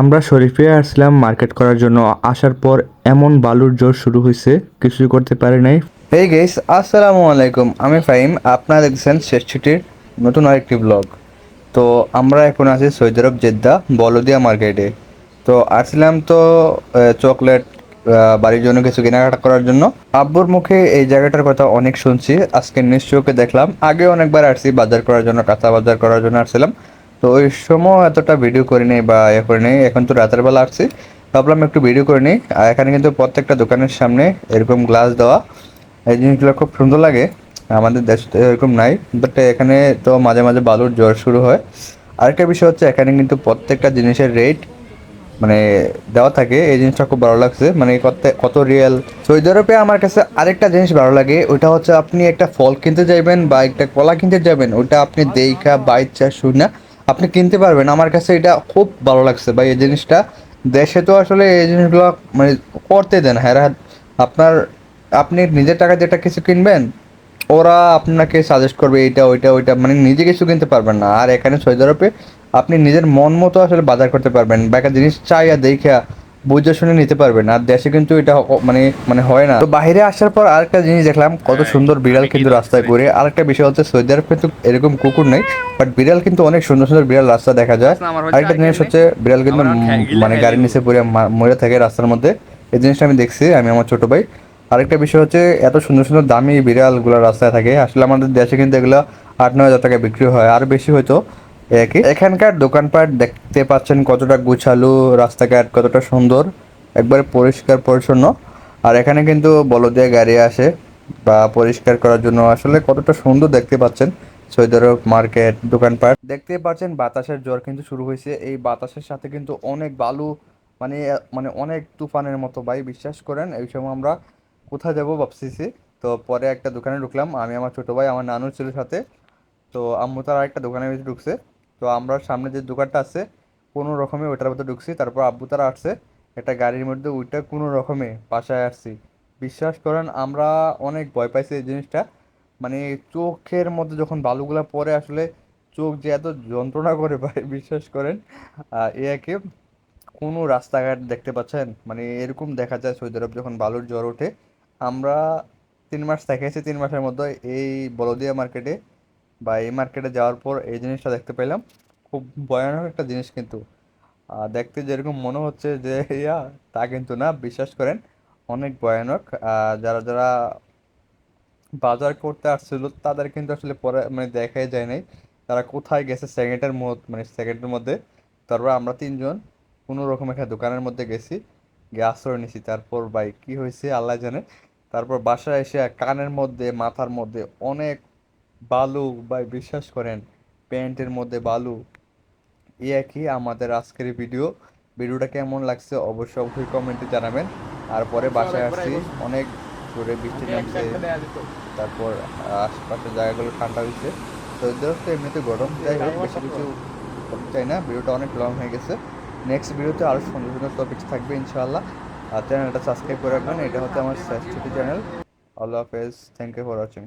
আমরা শরীফে আসলাম মার্কেট করার জন্য। আসার পর এমন বালুর জোর শুরু হয়েছে, কিছুই করতে পারে নাই। এই গেস আসসালামু আলাইকুম। আমি ফাহিম, আপনারা দেখছেন শেষ ছুটির নতুন আরেকটি ব্লগ তো আমরা এখন আছি সৌদি আরব জেদ্দা বলদিয়া মার্কেটে। তো আসলাম তো চকলেট বাড়ির জন্য কিছু কেনাকাটা করার জন্য। আব্বুর মুখে এই জায়গাটার কথা অনেক শুনছি। আজকে নিশ্চয়কে দেখলাম। আগে অনেকবার আসছি বাজার করার জন্য, কাঁচা বাজার করার জন্য আসছিলাম। তো ওই সময় এতটা ভিডিও করে নেই বা এ করে নেই, এখন তো রাতের বেলা আসছি। ভাবলাম একটু ভিডিও করে নিই। আর এখানে কিন্তু প্রত্যেকটা দোকানের সামনে এরকম গ্লাস দেওয়া। এই জিনিসগুলো খুব সুন্দর লাগে। আমাদের দেশ তো এরকম নাই। বাট এখানে তো মাঝে মাঝে বালুর জ্বর শুরু হয়। আরেকটা বিষয় হচ্ছে, এখানে কিন্তু প্রত্যেকটা জিনিসের রেট মানে দেওয়া থাকে। এই জিনিসটা খুব ভালো লাগছে। মানে কত কত রিয়েল সৌদি আরবে আমার কাছে আরেকটা জিনিস ভালো লাগে। ওইটা হচ্ছে আপনি একটা ফল কিনতে যাবেন বা একটা কলা কিনতে যাবেন। ওটা আপনি দেইখা বাইচা শুনে আপনি কিনতে পারবেন। আমার কাছে এটা খুব ভালো লাগছে ভাই, এই জিনিসটা। দেশে তো আসলে এই জিনিসগুলো মানে করতে দেন হ্যাঁ আপনার, আপনি নিজের টাকা যেটা কিছু কিনবেন, ওরা আপনাকে সাজেস্ট করবে এইটা, ওইটা ওইটা। মানে নিজে কিছু কিনতে পারবেন না। আর এখানে সৌদি আরবে আপনি নিজের মন মতো আসলে বাজার করতে পারবেন। বা একটা জিনিস চাইয়া দেখিয়া দেখা বুঝে শুনে নিতে পারবেন আর দেশে কিন্তু এটা মানে মানে হয় না। তো বাইরে আসার পর আরেকটা জিনিস দেখলাম কত সুন্দর বিড়াল কিন্তু রাস্তায় ঘুরে। আরেকটা বিষয় হচ্ছে সৌদি আরব কিন্তু এরকম কুকুর নেই বাট বিড়াল কিন্তু অনেক সুন্দর সুন্দর বিড়াল রাস্তা দেখা যায়। আরেকটা জিনিস হচ্ছে বিড়াল কিন্তু মানে গাড়ির নিচে পড়ে মরে থাকে রাস্তার মধ্যে। এই জিনিসটা আমি দেখছি আমি আমার ছোট ভাই। আরেকটা বিষয় হচ্ছে এত সুন্দর সুন্দর দামি বিড়াল বিড়ালগুলো রাস্তায় থাকে। আসলে আমাদের দেশে কিন্তু এগুলো আট নয় হাজার টাকা বিক্রি হয়। আর বেশি হয়তো এখানকার দোকানপাট দেখতে পাচ্ছেন কতটা গুছালো, রাস্তাঘাট কতটা সুন্দর, একবারে পরিষ্কার পরিচ্ছন্ন। আর এখানে কিন্তু বলদিয়া গাড়ি আসে, বা পরিষ্কার করার জন্য আসলে কতটা সুন্দর দেখতে পাচ্ছেন। সৌদি মার্কেট, দোকানপাট। দেখতে পাচ্ছেন বাতাসের জ্বর কিন্তু শুরু হয়েছে। এই বাতাসের সাথে কিন্তু অনেক বালু মানে মানে অনেক তুফানের মতো, ভাই, বিশ্বাস করেন? এই সময় আমরা কোথায় যাব ভাবতেছি। তো পরে একটা দোকানে ঢুকলাম। আমি, আমার ছোট ভাই, আমার নানুর ছেলের সাথে। তো আম্মু তার আরেকটা দোকানের ভিতরে ঢুকছে। তো আমরা সামনে যে দোকানটা আছে, কোনো রকমে ওইটার মধ্যে ঢুকছি, তারপর আব্বু তারা আসছে, একটা গাড়ির মধ্যে ওইটা কোনো রকমে বাসায় আসছি। বিশ্বাস করেন, আমরা অনেক ভয় পাইছি এই জিনিসটা। মানে চোখের মধ্যে যখন বালুগুলা পরে আসলে চোখ যে এত যন্ত্রণা করে ভাই, বিশ্বাস করেন। এ একে কোনো রাস্তাঘাট দেখতে পাচ্ছেন? মানে এরকম দেখা যায় সৌদি আরব যখন বালুর জ্বর ওঠে। আমরা তিন মাস থেকেছি তিন মাসের মধ্যে এই বলদিয়া মার্কেটে বা এই মার্কেটে যাওয়ার পর এই জিনিসটা দেখতে পেলাম। খুব ভয়ানক একটা জিনিস কিন্তু। দেখতে যেরকম মনে হচ্ছে যে, ইয়া, তা কিন্তু না, বিশ্বাস করেন, অনেক ভয়ানক। যারা যারা বাজার করতে আসছিল, তাদের কিন্তু আসলে পরে মানে দেখাই যায় নাই। তারা কোথায় গেছে সেকেন্ডের মধ্যে মানে সেকেন্ডের মধ্যে। তারপর আমরা তিনজন কোনো রকম একটা দোকানের মধ্যে গেছি, গিয়ে আশ্রয় নিছি। তারপর ভাই, কি হয়েছে? আল্লাহ জানে। তারপর বাসায় এসে কানের মধ্যে, মাথার মধ্যে অনেক বালু ভাই বিশ্বাস করেন প্যান্টের মধ্যে বালু। এই একই আমাদের আজকের ভিডিও। ভিডিওটা কেমন লাগছে অবশ্যই অবশ্যই কমেন্টে জানাবেন। আর পরে বাসায় আসছি। অনেক জোরে বৃষ্টি নামছে। তারপর আশেপাশের জায়গাগুলো ঠান্ডা হয়েছে তো ওদের এমনিতে গরম। যাই হোক বেশি কিছু চাই না। ভিডিওটা অনেক লং হয়ে গেছে। নেক্সট ভিডিওতে আরও সুন্দর সুন্দর টপিকস থাকবে ইনশাআল্লাহ। আর চ্যানেলটা সাবস্ক্রাইব করে রাখবেন। এটা হচ্ছে আমার ছোটি চ্যানেল আল্লাহ হাফেজ। Thank you for watching